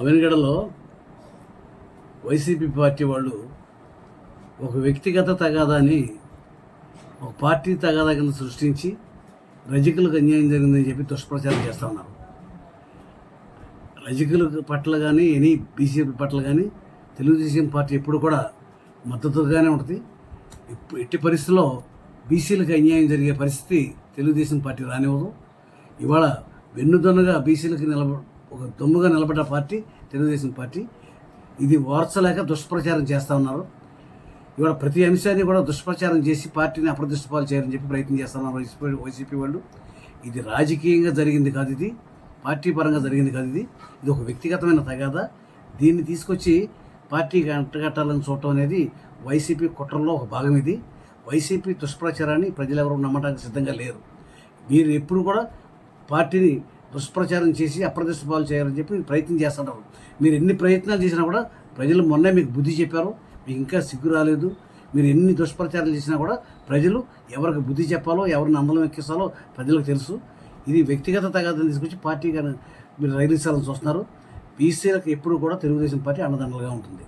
అవినగడలో YCP party వాళ్ళు ఒక వ్యక్తిగత తగాదాని ఒక పార్టీ తగాదా కింద సృష్టించి రజకులకు అన్యాయం జరిగిందని చెప్పి దుష్ప్రచారం చేస్తూ ఉన్నారు. రజకుల పట్ల కానీ ఎనీ బీసీపీ పట్ల కానీ తెలుగుదేశం పార్టీ ఎప్పుడు కూడా మద్దతుగానే ఉంటుంది. ఎట్టి పరిస్థితుల్లో బీసీలకు అన్యాయం జరిగే పరిస్థితి తెలుగుదేశం పార్టీ రానివ్వదు. ఇవాళ వెన్నుదొన్నగా బీసీలకు నిలబ ఒక దొమ్ముగా నిలబడ్డ పార్టీ తెలుగుదేశం పార్టీ. ఇది వార్చలేక దుష్ప్రచారం చేస్తూ ఉన్నారు. ఇవాళ ప్రతి అంశాన్ని కూడా దుష్ప్రచారం చేసి పార్టీని అప్రదిష్టపాలు చేయాలని చెప్పి ప్రయత్నం చేస్తున్నారు వైసీపీ వైసీపీ వాళ్ళు. ఇది రాజకీయంగా జరిగింది కాదు ఇది. పార్టీ పరంగా జరిగింది కాదు ఇది. ఇది ఒక వ్యక్తిగతమైన తగాదా. దీన్ని తీసుకొచ్చి పార్టీకి అంటగట్టాలని చూడటం అనేది వైసీపీ కుట్రలో ఒక భాగం ఇది. వైసీపీ దుష్ప్రచారాన్ని ప్రజలెవరూ నమ్మడానికి సిద్ధంగా లేరు. మీరు ఎప్పుడు కూడా పార్టీని దుష్ప్రచారం చేసి అప్రదిష్ట పాలు చేయాలని చెప్పి ప్రయత్నం చేస్తున్నారు. మీరు ఎన్ని ప్రయత్నాలు చేసినా కూడా ప్రజలు మొన్నే మీకు బుద్ధి చెప్పారు. మీకు ఇంకా సిగ్గు రాలేదు. మీరు ఎన్ని దుష్ప్రచారాలు చేసినా కూడా ప్రజలు ఎవరికి బుద్ధి చెప్పాలో ఎవరిని అందలం ఎక్కిస్తాలో ప్రజలకు తెలుసు. ఇది వ్యక్తిగత తగాదని తీసుకొచ్చి పార్టీ మీరు రైలు ఇస్తారని చూస్తున్నారు. బీసీలకు ఎప్పుడు కూడా తెలుగుదేశం పార్టీ అండదండలుగా ఉంటుంది.